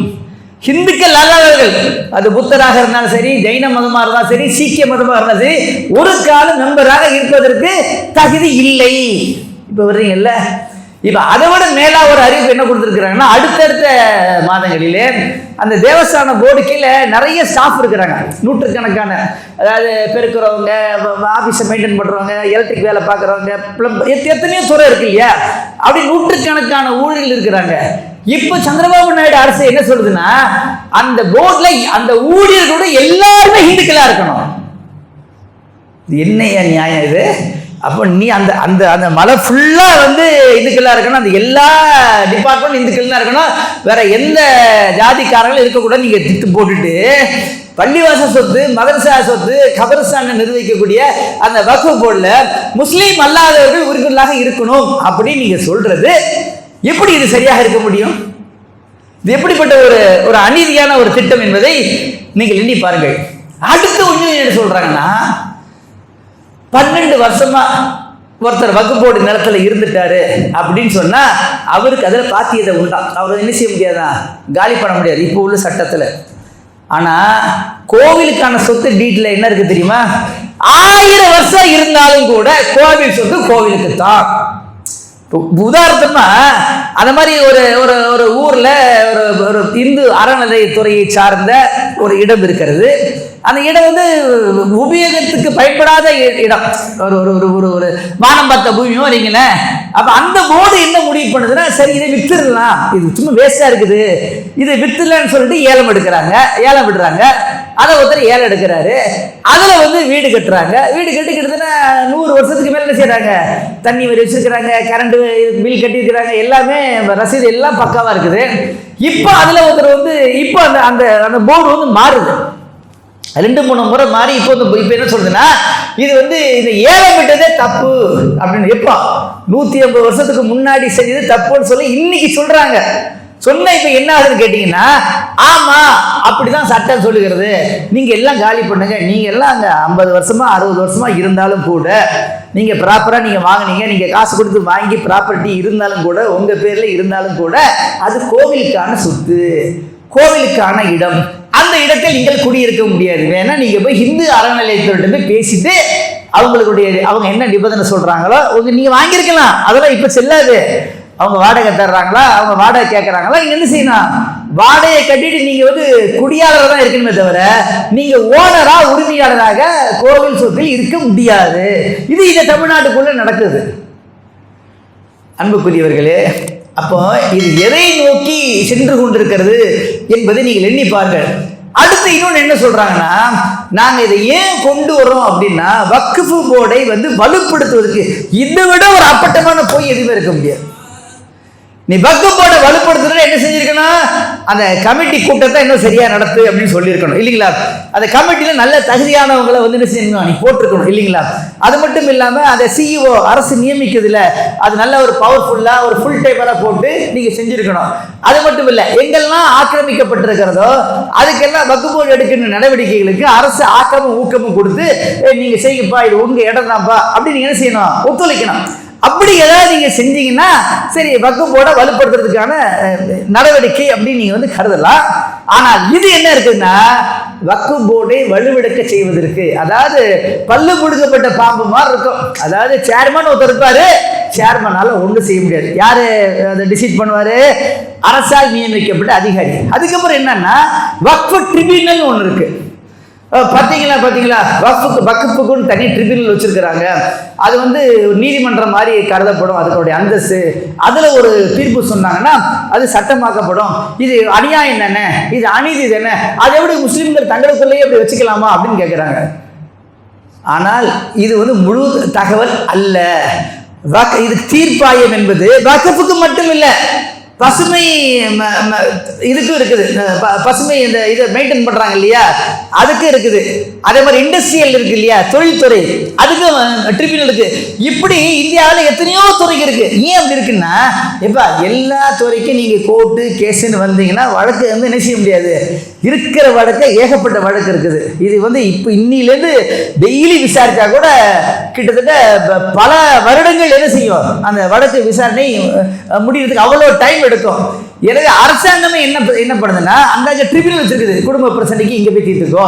ஹிந்துக்கள் அல்லாதவர்கள் அது புத்தராக இருந்தாலும் சரி ஜைன மதமாக இருந்தாலும் சரி சீக்கிய மதமாக இருந்தாலும் சரி ஒரு காலம் மெம்பராக இருப்பதற்கு தகுதி இல்லை. இப்போ வர்றீங்கல்ல? இப்போ அதை விட மேலா ஒரு அறிவிப்பு என்ன கொடுத்துருக்குறாங்கன்னா அடுத்தடுத்த மாதங்களிலே அந்த தேவஸ்தான போர்டு கீழே நிறைய ஸ்டாஃப் இருக்கிறாங்க. நூற்றுக்கணக்கான அதாவது பெருக்கிறவங்க ஆஃபீஸை மெயின்டைன் பண்ணுறவங்க எலக்ட்ரிக் வேலை பார்க்குறவங்க எத்தனையோ துறை இருக்கு இல்லையா? அப்படி நூற்றுக்கணக்கான ஊழியர்கள் இருக்கிறாங்க. இப்போ சந்திரபாபு நாயுடு அரசு என்ன சொல்லுதுன்னா அந்த போர்டில் அந்த ஊழியர்களோட எல்லாருமே ஹிந்துக்களா இருக்கணும். இது என்னையா நியாயம் இது? அப்போ நீ அந்த அந்த அந்த மலை ஃபுல்லாக வந்து இந்துக்களாக இருக்கணும். அந்த எல்லா டிபார்ட்மெண்ட் இந்துக்கள்லாம் இருக்கணும். வேற எந்த ஜாதிக்காரங்களும் இருக்கக்கூடாது நீங்கள் திட்டு போட்டுட்டு பள்ளிவாச சொத்து மதரசா சொத்து கபரஸ்தான் நிர்வகிக்கக்கூடிய அந்த வக்ஃபு போர்டில் முஸ்லீம் அல்லாதவர்கள் உறுப்பினர்களாக இருக்கணும் அப்படின்னு நீங்கள் சொல்றது. எப்படி இது சரியாக இருக்க முடியும்? இது எப்படிப்பட்ட ஒரு ஒரு அநீதியான ஒரு திட்டம் என்பதை நீங்கள் எண்ணி பாருங்கள். அடுத்து ஒன்று என்ன சொல்றாங்கன்னா பன்னெண்டு வருஷமா ஒருத்தர் வகுப்போடு நிலத்துல இருந்துட்டாரு அப்படின்னு சொன்னா அவருக்கு அதில் பாத்தியதை உண்டா அவர் என்ன செய்ய முடியாதா? காலி பண்ண முடியாது. இப்போ உள்ள சட்டத்தில். ஆனா கோவிலுக்கான சொத்து டீட்டில் என்ன இருக்கு தெரியுமா? ஆயிரம் வருஷம் இருந்தாலும் கூட கோவில் சொத்து கோவிலுக்கு தான் உதாரணமா அந்த மாதிரி ஒரு ஒரு ஒரு ஊர்ல ஒரு ஒரு இந்து அறநிலையத்துறையை சார்ந்த ஒரு இடம் இருக்கிறது. அந்த இடம் வந்து உபயோகத்துக்கு பயன்படாத இடம். ஒரு ஒரு ஒரு ஒரு ஒரு வானம் பார்த்த பூமியும் வரீங்களேன் அப்போ அந்த போர்டு என்ன முடிவு பண்ணுதுன்னா சரி இதை வித்துடலாம். இது சும்மா வேஸ்ட்டாக இருக்குது. இதை வித்துலன்னு சொல்லிட்டு ஏலம் எடுக்கிறாங்க. ஏலம் விடுறாங்க. அதை ஒருத்தர் ஏலம் எடுக்கிறாரு. அதுல வந்து வீடு கட்டுறாங்க. வீடு கட்டி கிட்டத்தட்ட நூறு வருஷத்துக்கு மேல என்ன செய்றாங்க? தண்ணி வரி வச்சிருக்கிறாங்க கரண்ட் பில் கட்டியிருக்கிறாங்க எல்லாமே ரசீது எல்லாம் பக்காவா இருக்குது. இப்போ அதுல ஒருத்தர் வந்து இப்போ அந்த அந்த அந்த போர்டு வந்து மாறுது. ரெண்டு மூணு முறை மாறி இப்போ வந்து இப்போ என்ன சொல்றதுன்னா இது வந்து இந்த ஏழை விட்டதே தப்பு அப்படின்னு. எப்போ நூற்றி ஐம்பது வருஷத்துக்கு முன்னாடி செஞ்சது தப்புன்னு சொல்லி இன்னைக்கு சொல்றாங்க. சொன்ன இப்ப என்ன ஆகுதுன்னு கேட்டீங்கன்னா ஆமா அப்படிதான் சட்டம் சொல்லுகிறது. நீங்க எல்லாம் காலி பண்ணுங்க. நீங்க எல்லாம் அங்க ஐம்பது வருஷமா அறுபது வருஷமா இருந்தாலும் கூட நீங்க ப்ராப்பரா நீங்க வாங்கினீங்க. நீங்க காசு கொடுத்து வாங்கி ப்ராப்பர்ட்டி இருந்தாலும் கூட உங்க பேர்ல இருந்தாலும் கூட அது கோவிலுக்கான சொத்து கோவிலுக்கான இடம். அந்த இடத்தில் நீங்கள் குடியிருக்க முடியாது. வேணா நீங்க போய் இந்து அறநிலையத்திட்ட போய் பேசிட்டு அவங்களுடைய அவங்க என்ன நிபந்தனை சொல்றாங்களோ உங்க நீங்க வாங்கியிருக்கலாம். அதெல்லாம் இப்ப செல்லாது. அவங்க வாடகை தர்றாங்களா? அவங்க வாடகை கேட்குறாங்களா என்ன செய்யணும்? வாடகையை கட்டிட்டு நீங்க வந்து குடியாளராக தான் இருக்கணுமே தவிர நீங்க ஓனரா உரிமையாளராக கோவில் சொத்தில் இருக்க முடியாது. இது இந்த தமிழ்நாட்டுக்குள்ள நடக்குது. அன்புக்குரியவர்களே அப்போ இது எதை நோக்கி சென்று கொண்டிருக்கிறது என்பதை நீங்கள் எண்ணி பாருங்கள். அடுத்து இன்னொன்று என்ன சொல்றாங்கன்னா நாங்கள் இதை ஏன் கொண்டு வரோம் அப்படின்னா வக்குஃபு போர்டை வந்து வலுப்படுத்துவதற்கு இதை விட ஒரு அப்பட்டமான போய் எதுவுமே இருக்க முடியாது. நீ வக்கு போர்டை வலுப்படுத்துறது என்ன செஞ்சிருக்கணும்? அந்த கமிட்டி கூட்டத்தை இன்னும் சரியா நடத்து அப்படின்னு சொல்லியிருக்கணும். இல்லைங்களா? அந்த கமிட்டியில நல்ல தகுதியானவங்களை வந்து என்ன செய்யணும்? நீ போட்டிருக்கணும். இல்லைங்களா? அது மட்டும் இல்லாம அந்த சிஇஓ அரசு நியமிக்கிறதுல அது நல்ல ஒரு பவர்ஃபுல்லா ஒரு ஃபுல் டைமரா போட்டு நீங்க செஞ்சிருக்கணும். அது மட்டும் இல்ல எங்கெல்லாம் ஆக்கிரமிக்கப்பட்டிருக்கிறதோ அதுக்கெல்லாம் வக்கு போர்டு எடுக்கின்ற நடவடிக்கைகளுக்கு அரசு ஆக்கமும் ஊக்கமும் கொடுத்து நீங்க செய்யுப்பா இது உங்க இடம் தான்ப்பா அப்படி நீங்க என்ன செய்யணும்? ஒத்துழைக்கணும். அப்படி ஏதாவது நீங்க செஞ்சீங்கன்னா சரி வக்கு போட வலுப்படுத்துறதுக்கான நடவடிக்கை அப்படின்னு நீங்க வந்து கருதலாம். ஆனால் இது என்ன இருக்குன்னா வக்கு போர்டை வலுவெடுக்க செய்வதற்கு அதாவது பல்லு கொடுக்கப்பட்ட பாம்பு மாதிரி இருக்கும். அதாவது சேர்மன் ஒருத்தர் இருப்பாரு. சேர்மனால ஒன்றும் செய்ய முடியாது. யாரு அதை டிசைட் பண்ணுவாரு? அரசால் நியமிக்கப்பட்ட அதிகாரி. அதுக்கப்புறம் என்னன்னா வக்ஃபு ட்ரிபியூனல் ஒன்று இருக்கு. பார்த்தீங்களா பார்த்தீங்களா? பாத்தீங்களா வக்ஃபுக்கு வக்ஃபுக்குன்னு தனி ட்ரிபியூனல் வச்சுருக்கிறாங்க. அது வந்து நீதிமன்றம் மாதிரி கருதப்படும் அதனுடைய அந்தஸ்து. அதில் ஒரு தீர்ப்பு சொன்னாங்கன்னா அது சட்டமாக்கப்படும். இது அநியாயம் தானே? இது அநீதி தானே? அது எப்படி முஸ்லீம்கள் தங்களுக்குள்ளேயே அப்படி வச்சுக்கலாமா அப்படின்னு கேட்குறாங்க ஆனால் இது வந்து முழு தகவல் அல்ல. இது தீர்ப்பாயம் என்பது வக்கப்புக்கு மட்டும் இல்லை பசுமை ம- இதுக்கும் இருக்குது. ப- பசுமை இந்த இதை மெயின்டைன் பண்ணுறாங்க இல்லையா? அதுக்கு இருக்குது. அதே மாதிரி இண்டஸ்ட்ரியல் இருக்கு இல்லையா? தொழில்துறை. அதுக்கும் ட்ரிபியூனல் இருக்கு. இப்படி இந்தியாவில் எத்தனையோ துறைக்கு இருக்கு. ஏன் அப்படி இருக்குன்னா எப்பா எல்லா துறைக்கும் நீங்கள் கோர்ட்டு கேஸுன்னு வந்தீங்கன்னா வழக்கு வந்து என்ன செய்ய முடியாது? இருக்கிற வழக்கை ஏகப்பட்ட வழக்கு இருக்குது. இது வந்து இப்போ இன்னிலேருந்து டெய்லி விசாரித்தா கூட கிட்டத்தட்ட ப- பல வருடங்கள் என்ன செய்யும்? அந்த வழக்கு விசாரணை முடிகிறதுக்கு அவ்வளோ டைம் எடுக்கும் எனவே அரசாங்கமே என்ன என்ன பண்ணுதுன்னா அந்தாஜ ட்ரிபியூனல் வச்சிருக்குது. குடும்ப பிரச்சனைக்கு இங்கே போய் தீர்த்துக்கோ.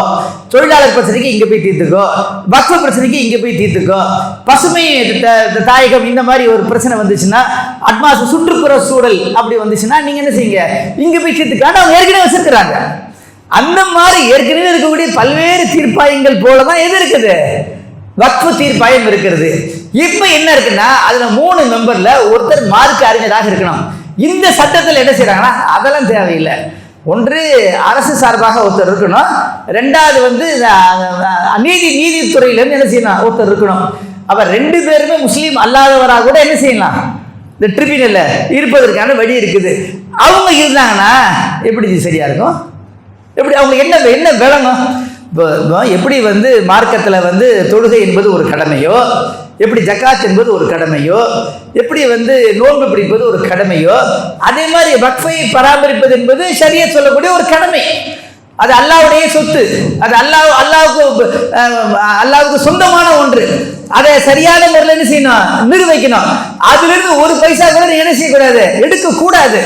தொழிலாளர் பிரச்சனைக்கு இங்கே போய் தீர்த்துக்கோ. வக்ஃப பிரச்சனைக்கு இங்கே போய் தீர்த்துக்கோ. பசுமை தாயகம் இந்த மாதிரி ஒரு பிரச்சனை வந்துச்சுன்னா அட்மாஸ் சுற்றுப்புற சூழல் அப்படி வந்துச்சுன்னா நீங்கள் என்ன செய்யுங்க? இங்கே போய் தீர்த்துக்கான அவங்க ஏற்கனவே வச்சிருக்கிறாங்க. அந்த மாதிரி ஏற்கனவே இருக்கக்கூடிய பல்வேறு தீர்ப்பாயங்கள் போல தான் எது இருக்குது? வக்ஃபு தீர்ப்பாயம் இருக்கிறது. இப்போ என்ன இருக்குன்னா அதுல மூணு மெம்பர்ல ஒருத்தர் மார்க் அறிஞராக இருக்கணும். இந்த சட்டத்தில் என்ன செய்கிறாங்கன்னா அதெல்லாம் தேவையில்லை. ஒன்று அரசு சார்பாக ஒருத்தர் இருக்கணும். ரெண்டாவது வந்து நீதி நீதித்துறையிலேருந்து என்ன செய்யணும்? ஒருத்தர் இருக்கணும். அவர் ரெண்டு பேருமே முஸ்லீம் அல்லாதவராக கூட என்ன செய்யலாம்? இந்த ட்ரிபியூனல்ல இருப்பதற்கான வழி இருக்குது. அவங்க இருந்தாங்கன்னா எப்படி சரியாக சரியா இருக்கும்? எப்படி அவங்க என்ன என்ன விளங்கும்? இப்போ எப்படி வந்து மார்க்கத்தில் வந்து தொழுகை என்பது ஒரு கடமையோ எப்படி ஜக்காத் என்பது ஒரு கடமையோ எப்படி வந்து நோன்பு பிடிப்பது ஒரு கடமையோ அதே மாதிரி வக்ஃபை பராமரிப்பது என்பது சரியா சொல்லக்கூடிய ஒரு கடமை. அது அல்லாவுடைய சொத்து அது அல்லாஹ் அல்லாவுக்கு அல்லாவுக்கு சொந்தமான ஒன்று. அதை சரியான முறையில் என்ன செய்யணும்? நிர்வகிக்கணும். அதிலிருந்து ஒரு பைசா கூட என்ன செய்யக்கூடாது? எடுக்கக்கூடாது.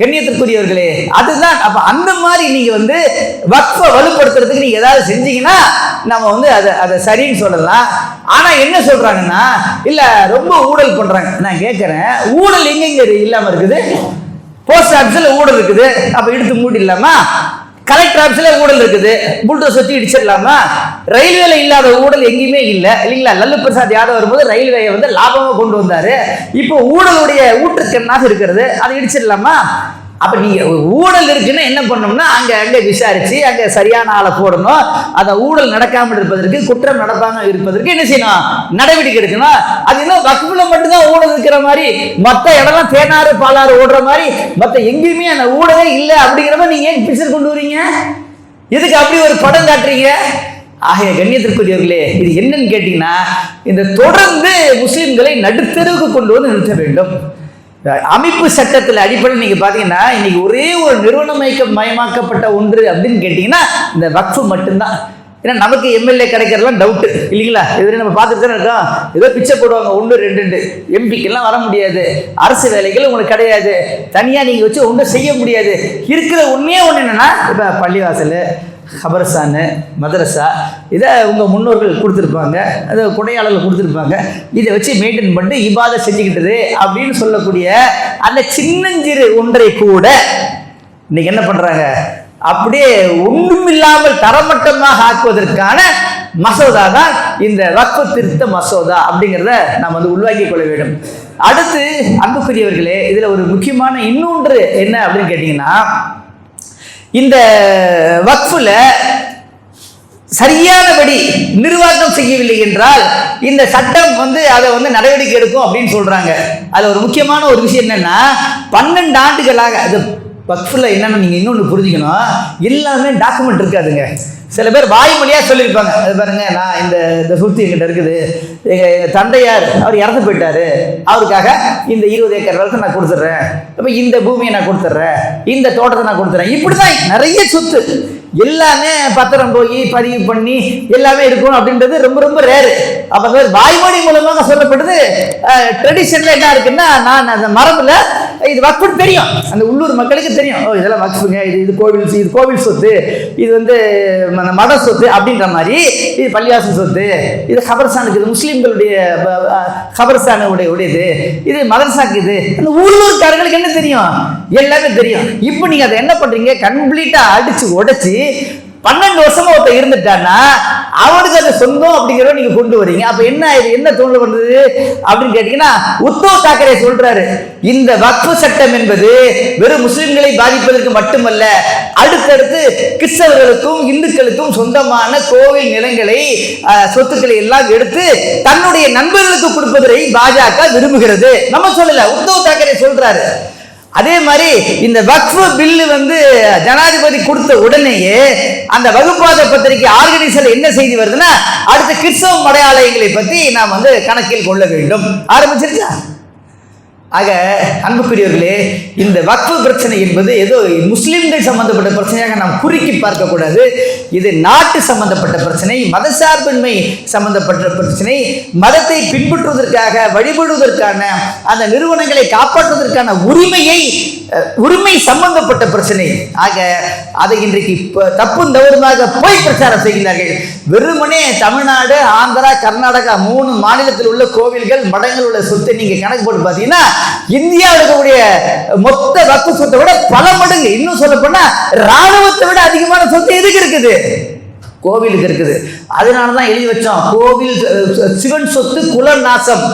கண்ணியத்திற்குரியவர்களே அதுதான் அப்ப அந்த மாதிரி நீங்க வந்து வக்ஃபை வலுப்படுத்துறதுக்கு நீங்க ஏதாவது செஞ்சீங்கன்னா நம்ம வந்து அதை அதை சரின்னு சொல்லலாம். ஆனா என்ன சொல்றாங்கன்னா இல்ல ரொம்ப ஊழல் பண்றாங்க. நான் கேட்கறேன் ஊழல் எங்கெங்க இல்லாம இருக்குது? போஸ்ட் ஆஃபீஸில் ஊழல் இருக்குது. அப்போ இழுத்து மூடிடலாமா? கலெக்டர் ஆஃபீஸில் ஊழல் இருக்குது. புல்டோஸ் வச்சு இடிச்சிடலாமா? ரயில்வேல இல்லாத ஊழல் எங்கேயுமே இல்லை. இல்லைங்களா? லல்லு பிரசாத் யாதவ் வரும்போது ரயில்வேயை வந்து லாபமாக கொண்டு வந்தார். இப்போ ஊழலுடைய ஊற்றுக்கண்ணாக இருக்கிறது. அதை இடிச்சிடலாமா? அப்ப நீங்கள் ஊழல் இருக்குன்னு என்ன பண்ணணும்னா அங்க அங்கே விசாரிச்சு அங்க சரியான ஆளை போடணும். அந்த ஊழல் நடக்காமல் இருப்பதற்கு குற்றம் நடக்காம இருப்பதற்கு என்ன செய்யணும்? நடவடிக்கை எடுக்கணும். அது இன்னும் வக்குல மட்டும்தான் ஊழல் இருக்கிற மாதிரி மற்ற இடம்லாம் தேனாறு பாலாறு ஓடுற மாதிரி மற்ற எங்கேயுமே அந்த ஊழலே இல்லை அப்படிங்கிற மாதிரி நீங்க ஏன் பிக்சர் கொண்டு வரீங்க? எதுக்கு அப்படி ஒரு படம் காட்டுறீங்க? ஆகிய கண்ணியத்திற்குரியவர்களே இது என்னன்னு கேட்டீங்கன்னா இந்த தொடர்ந்து முஸ்லிம்களை நடுத்தெருவுக்கு கொண்டு வந்து நிறுத்த வேண்டும். அமைப்பு சட்டத்தில் அடிப்படையில் நீங்க பாத்தீங்கன்னா இன்னைக்கு ஒரே ஒரு நிறுவனமயக்க மயமாக்கப்பட்ட ஒன்று அப்படின்னு கேட்டீங்கன்னா இந்த வக்ஃபு மட்டும்தான். ஏன்னா நமக்கு எம்எல்ஏ கிடைக்கிறதுலாம் டவுட்டு இல்லைங்களா? இது நம்ம பார்த்துட்டு தானே இருக்கோம். ஏதோ பிச்சை போடுவாங்க ஒன்று ரெண்டு எம்பிக்கெல்லாம் வர முடியாது. அரசு வேலைகள் உங்களுக்கு கிடையாது. தனியாக நீங்கள் வச்சு ஒன்றும் செய்ய முடியாது. இருக்கிற ஒன்றே ஒன்று என்னென்னா இப்போ பள்ளிவாசல் ஹபர்சானு மதரசா இதை உங்கள் முன்னோர்கள் கொடுத்துருப்பாங்க அது கொடையாளர்கள் கொடுத்துருப்பாங்க. இதை வச்சு மெயின்டைன் பண்ணிட்டு இபாதை செஞ்சுக்கிட்டது அப்படின்னு சொல்லக்கூடிய அந்த சின்னஞ்சிறு ஒன்றை கூட இன்னைக்கு என்ன பண்ணுறாங்க அப்படியே ஒன்றுமில்லாமல் தரமட்டமாக ஆக்குவதற்கான மசோதா தான் இந்த வக்ஃபு திருத்த மசோதா அப்படிங்கிறத நாம் வந்து உள்வாங்கிக் கொள்ள வேண்டும். அடுத்து அன்புக்குரியவர்களே இதில் ஒரு முக்கியமான இன்னொன்று என்ன அப்படின்னு கேட்டிங்கன்னா இந்த வக்ஃபில் சரியானபடி நிர்வாகம் செய்யவில்லை என்றால் இந்த சட்டம் வந்து அதை வந்து நடவடிக்கை எடுக்கும் அப்படின்னு சொல்கிறாங்க அதில் ஒரு முக்கியமான ஒரு விஷயம் என்னென்னா பன்னெண்டு ஆண்டுகளாக அது வக்ஃபில் என்னென்னு நீங்கள் இன்னொன்று புரிஞ்சுக்கணும். எல்லாமே டாக்குமெண்ட் இருக்காதுங்க. சில பேர் வாய்மொழியாக சொல்லியிருப்பாங்க. அது பாருங்க நான் இந்த இந்த சொத்து எங்கிட்ட இருக்குது. எங்கள் தந்தையார் அவர் இறந்து போயிட்டாரு. அவருக்காக இந்த இருபது ஏக்கர் வளர்த்து நான் கொடுத்துட்றேன். அப்போ இந்த பூமியை நான் கொடுத்துட்றேன். இந்த தோட்டத்தை நான் கொடுத்துட்றேன். இப்படி தான் நிறைய சொத்து. எல்லாமே பத்திரம் போய் பதிவு பண்ணி எல்லாமே இருக்கணும் அப்படின்றது ரொம்ப ரொம்ப ரேரு அப்போ வாய்மொழி மூலமாக சொல்லப்படுது ட்ரெடிஷனில் என்ன இருக்குன்னா நான் அந்த மரபில் இது வக்ஃபுன்னு தெரியும். அந்த உள்ளூர் மக்களுக்கு தெரியும். ஓ இதெல்லாம் வக்ஃபுங்க. இது இது கோவில் இது கோவில் சொத்து. இது வந்து ம- மத சொத்து அப்படின்ற மாதிரி. இது பள்ளியாசன் சொத்து. இது கபர்ஸ்தானுக்கு இது முஸ்லீம்களுடைய ப- உடையது. இது மதரசாக்கு இது. அந்த உள்ளூர்காரங்களுக்கு என்ன தெரியும்? எல்லாமே தெரியும். இப்போ நீங்கள் அதை என்ன பண்ணுறீங்க கம்ப்ளீட்டாக அடித்து உடச்சி பன்னெண்டு வருஷமா ஒருத்தர் இருந்துட்டான்னா அவனுக்கு அது சொந்தம் அப்படிங்கிறத நீங்க கொண்டு வரீங்க. அப்ப என்ன இது என்ன தோணு பண்றது? அப்படின்னு கேட்டீங்கன்னா உத்தவ் தாக்கரே சொல்றாரு இந்த வக்ஃபு சட்டம் என்பது வெறும் முஸ்லிம்களை பாதிப்பதற்கு மட்டுமல்ல அடுத்தடுத்து கிறிஸ்தவர்களுக்கும் இந்துக்களுக்கும் சொந்தமான கோவில் நிலங்களை சொத்துக்களை எல்லாம் எடுத்து தன்னுடைய நண்பர்களுக்கு கொடுப்பதை பாஜக விரும்புகிறது. நம்ம சொல்லல உத்தவ் தாக்கரே சொல்றாரு. அதே மாதிரி இந்த வக்ஃபு பில்லு வந்து ஜனாதிபதி கொடுத்த உடனேயே அந்த வகுப்பாத பத்திரிகை ஆர்கனைசர் என்ன செய்தி வருதுன்னா அடுத்த கிறிஸ்தவ மடையாளயங்களை பற்றி நாம் வந்து கணக்கில் கொள்ள வேண்டும். ஆரம்பிச்சிருச்சா? ஆக அன்புக்குரியவர்களே இந்த வக்ஃபு பிரச்சனை என்பது ஏதோ முஸ்லிம்கள் சம்பந்தப்பட்ட பிரச்சனையாக நாம் குறுக்கி பார்க்கக்கூடாது. இது நாட்டு சம்பந்தப்பட்ட பிரச்சனை மதசார்பின்மை சம்பந்தப்பட்ட பிரச்சனை மதத்தை பின்பற்றுவதற்காக வழிபடுவதற்கான அந்த நிறுவனங்களை காப்பாற்றுவதற்கான உரிமையை உரிமை சம்பந்தப்பட்ட பிரச்சனை. ஆக அதை இன்றைக்கு தப்பும் தவறுமாக போய் பிரச்சாரம் செய்கிறார்கள். வெறுமனே தமிழ்நாடு ஆந்திரா கர்நாடகா மூணு மாநிலத்தில் உள்ள கோவில்கள் மடங்கள் உள்ள சொத்தை நீங்கள் கணக்கு போட்டு பார்த்தீங்கன்னா இந்தியாவில் இருக்கக்கூடிய மொத்த வக்கு சொத்தை விட பல மடங்கு இன்னும் சொல்ல போனா ராணுவத்தை விட அதிகமான சொத்து எதுக்கு இருக்குது? கோவிலுக்கு இருக்குது. அதனால தான் எழுதி வச்சோம் கோவில் சிவன் சொத்து குல நாசம்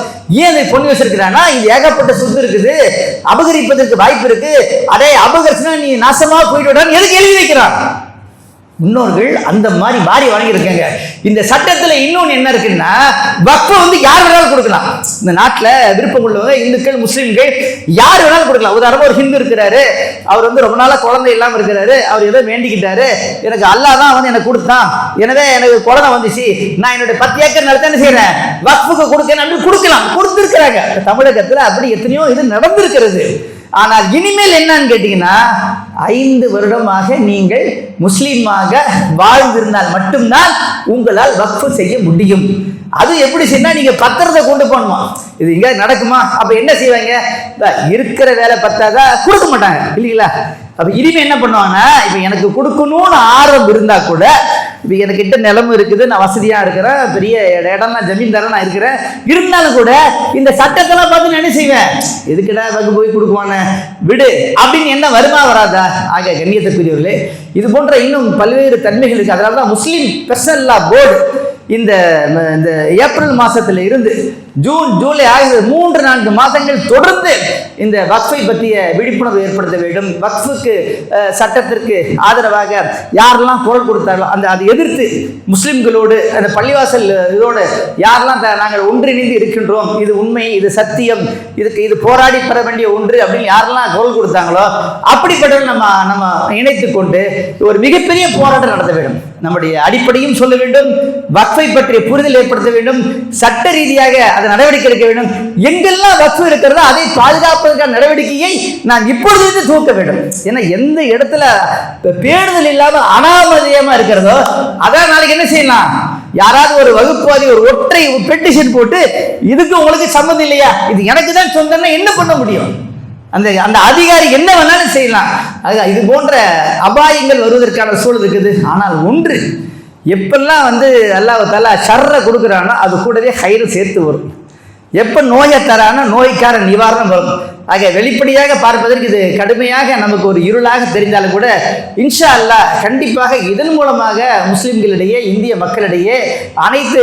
ஏன் இதை பொண்ணு வச்சிருக்கிறான்னா இது ஏகப்பட்ட சொத்து இருக்குது. அபகரிப்பதற்கு வாய்ப்பு இருக்கு. அதே அபகரிச்சுனா நீ நாசமா போயிட்டு எதுக்கு எழுதி வைக்கிறான்? முன்னோர்கள் அந்த மாதிரி மாறி வழங்கியிருக்காங்க. இந்த சட்டத்தில் இன்னொன்று என்ன இருக்குன்னா வக்ஃப வந்து யார் வேணாலும் கொடுக்கலாம். இந்த நாட்டில் விருப்பம் உள்ளவங்க இந்துக்கள் முஸ்லீம்கள் யார் வேணாலும் கொடுக்கலாம். உதாரணமாக ஒரு ஹிந்து இருக்கிறாரு அவர் வந்து ரொம்ப நாளாக குழந்தை இல்லாமல் இருக்கிறாரு அவர் ஏதோ வேண்டிக்கிட்டாரு எனக்கு அல்லாஹ் தான் வந்து எனக்கு கொடுத்தான் எனவே எனக்கு குழந்தை வந்துச்சு நான் என்னுடைய பத்து ஏக்கர் நிலத்தை என்ன செய்கிறேன் வக்ஃபுக்கு கொடுக்கணும் அப்படின்னு கொடுக்கலாம். கொடுத்துருக்குறாங்க. தமிழகத்தில் அப்படி எத்தனையோ இது நடந்திருக்கிறது. ஆனால் இனிமேல் என்னன்னு கேட்டீங்கன்னா ஐந்து வருடமாக நீங்கள் முஸ்லீமாக வாழ்ந்திருந்தால் மட்டும்தான் உங்களால் வக்ஃபு செய்ய முடியும். அது எப்படி செய்யணும் நீங்க பத்திரத்தை கொண்டு போகணுமா? இது எங்க நடக்குமா? அப்ப என்ன செய்வாங்க? இருக்கிற வேலை பத்தாதா கொடுக்க மாட்டாங்க. இல்லைங்களா? அப்ப இனிமே என்ன பண்ணுவாங்கன்னா இப்ப எனக்கு கொடுக்கணும்னு ஆர்வம் இருந்தா கூட இப்போ எனக்கிட்ட நிலம் இருக்குது நான் வசதியாக இருக்கிறேன் பெரிய இடம்லாம் நான் ஜமீன்தாரன் நான் இருக்கிறேன். இருந்தாலும் கூட இந்த சட்டத்தெல்லாம் பார்த்து நான் என்ன செய்வேன்? எதுக்குடா வகு போய் கொடுக்குவானே? விடு. அப்படின்னு என்ன வருமா வராதா? ஆக கண்ணியத்துக்குரியவர்களே இது போன்ற இன்னும் பல்வேறு தன்மைகள் இருக்குது அதனால தான் முஸ்லீம் பெர்சனல் போர்டு இந்த இந்த ஏப்ரல் மாதத்தில் இருந்து ஜூன் ஜூலை ஆகிய மூன்று நான்கு மாதங்கள் தொடர்ந்து இந்த வக்ஃபை பற்றிய விழிப்புணர்வு ஏற்படுத்த வேண்டும். வக்ஃபுக்கு சட்டத்திற்கு ஆதரவாக யாரெல்லாம் குரல் கொடுத்தார்களோ அந்த அதை எதிர்த்து முஸ்லிம்களோடு அந்த பள்ளிவாசல் இதோடு யாரெல்லாம் நாங்கள் ஒன்றிணைந்து இருக்கின்றோம் இது உண்மை இது சத்தியம் இதுக்கு இது போராடி பெற வேண்டிய ஒன்று அப்படின்னு யாரெல்லாம் குரல் கொடுத்தாங்களோ அப்படிப்பட்டவர்கள் நம்ம நம்ம இணைத்து கொண்டு ஒரு மிகப்பெரிய போராட்டம் நடத்த வேண்டும். நம்முடைய அடிப்படையும் சொல்ல வேண்டும் வக்ஃபை பற்றிய புரிதல் ஏற்படுத்த வேண்டும் சட்ட ரீதியாக அதை நடவடிக்கை எடுக்க வேண்டும். எங்கெல்லாம் வக்ஃபு இருக்கிறதோ அதை பாதுகாப்பதற்கான நடவடிக்கையை நான் இப்பொழுது தூக்க வேண்டும். ஏன்னா எந்த இடத்துல பேடுதல் இல்லாமல் அனாமதயமா இருக்கிறதோ அதான் நாளைக்கு என்ன செய்யலாம்? யாராவது ஒரு வகுப்புவாதி ஒரு ஒற்றை பெட்டிஷன் போட்டு இதுக்கு உங்களுக்கு சம்மந்தம் இல்லையா? இது எனக்கு தான் சொந்தம்னா என்ன பண்ண முடியும்? அந்த அந்த அதிகாரி என்ன வேணாலும் செய்யலாம். அது இது போன்ற அபாயங்கள் வருவதற்கான சூழல் இருக்குது. ஆனால் ஒன்று எப்பெல்லாம் வந்து அல்லாஹ் தலா ஷர்ரை கொடுக்குறானோ அது கூடவே கயிறு சேர்த்து வரும். எப்போ நோயை தரானோ நோய்க்கான நிவாரணம் வரும். ஆக வெளிப்படையாக பார்ப்பதற்கு இது கடுமையாக நமக்கு ஒரு இருளாக தெரிந்தாலும் கூட இன்ஷா அல்லாஹ் கண்டிப்பாக இதன் மூலமாக முஸ்லிம்களிடையே இந்திய மக்களிடையே அனைத்து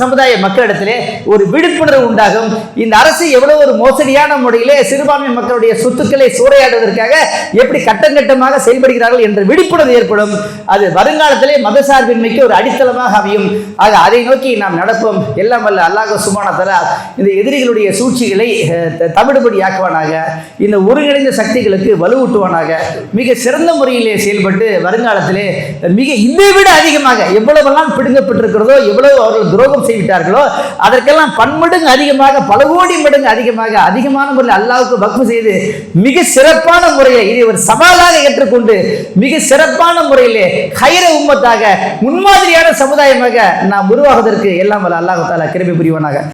சமுதாய மக்களிடத்திலே ஒரு விழிப்புணர்வு உண்டாகும். இந்த அரசு எவ்வளவு ஒரு மோசடியான முறையிலே சிறுபான்மை மக்களுடைய சொத்துக்களை சூறையாடுவதற்காக எப்படி கட்டம் கட்டமாக செயல்படுகிறார்கள் என்ற விழிப்புணர்வு ஏற்படும். அது வருங்காலத்திலே மதசார்பின்மைக்கு ஒரு அடித்தளமாக அமையும். ஆக அதை நோக்கி நாம் நடப்போம். எல்லாம் வல்ல அல்லாஹ் சுமான தலா இந்த எதிரிகளுடைய சூழ்ச்சிகளை அஹ், த- இந்த ஒருங்கிணைந்த சக்திகளுக்கு வலுவூட்டுவானாக மிக சிறந்த முறையிலே செயல்பட்டு வருங்காலத்திலே மிக இதை விட அதிகமாக எவ்வளவெல்லாம் பிடுங்கப்பட்டிருக்கிறதோ எவ்வளவு அவர்கள் துரோகம் செய்விட்டார்களோ அதற்கெல்லாம் பன்மடங்கு அதிகமாக பல கோடி மடங்கு அதிகமாக அதிகமான முறையில் அல்லாவுக்கு வக்ஃபு செய்து மிக சிறப்பான முறையில் இதை ஒரு சவாலாக ஏற்றுக்கொண்டு மிக சிறப்பான முறையிலே ஹைர உம்மத்தாக முன்மாதிரியான சமுதாயமாக நாம் உருவாகுவதற்கு எல்லாம் வல்ல அல்லாஹு தாலா கிருபை புரிவானாக.